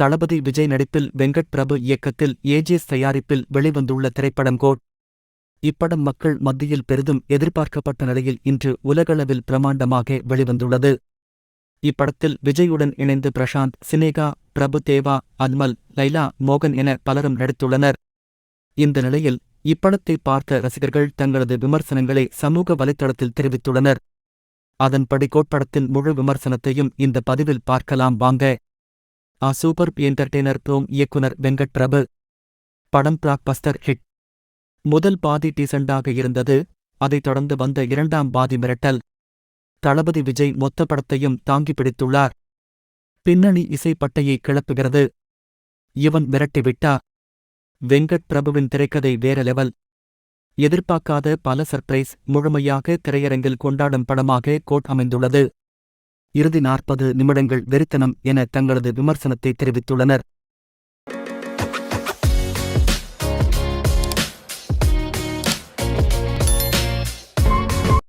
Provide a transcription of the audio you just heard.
தளபதி விஜய் நடிப்பில் வெங்கட் பிரபு இயக்கத்தில் ஏஜேஸ் தயாரிப்பில் வெளிவந்துள்ள திரைப்படம் கோட். இப்படம் மக்கள் மத்தியில் பெரிதும் எதிர்பார்க்கப்பட்ட நிலையில் இன்று உலகளவில் பிரமாண்டமாக வெளிவந்துள்ளது. இப்படத்தில் விஜயுடன் இணைந்து பிரசாந்த் சினேகா பிரபு தேவா அன்மல் லைலா மோகன் என பலரும் நடித்துள்ளனர். இந்த நிலையில் இப்படத்தை பார்த்த ரசிகர்கள் தங்களது விமர்சனங்களை சமூக வலைத்தளத்தில் தெரிவித்துள்ளனர். அதன்படி கோட்படத்தின் முழு விமர்சனத்தையும் இந்த பதிவில் பார்க்கலாம் வாங்க. ஆ சூப்பர் என்டர்டெய்னர் ப்ரோம் இயக்குனர் வெங்கட் பிரபு. படம் பிளாக்பஸ்டர் ஹிட் முதல் பாதி டீசெண்டாக இருந்தது அதைத் தொடர்ந்து வந்த இரண்டாம் பாதி மிரட்டல். தளபதி விஜய் மொத்த படத்தையும் தாங்கி பிடித்துள்ளார். பின்னணி இசைப்பட்டையை கிளப்புகிறது. இவன் மிரட்டிவிட்டா வெங்கட் பிரபுவின் திரைக்கதை வேற லெவல். எதிர்பார்க்காத பல சர்ப்ரைஸ் முழுமையாக திரையரங்கில் கொண்டாடும் படமாக கோட் அமைந்துள்ளது. இறுதி நாற்பது நிமிடங்கள் வெறித்தனம் என தங்களது விமர்சனத்தை தெரிவித்துள்ளனர்.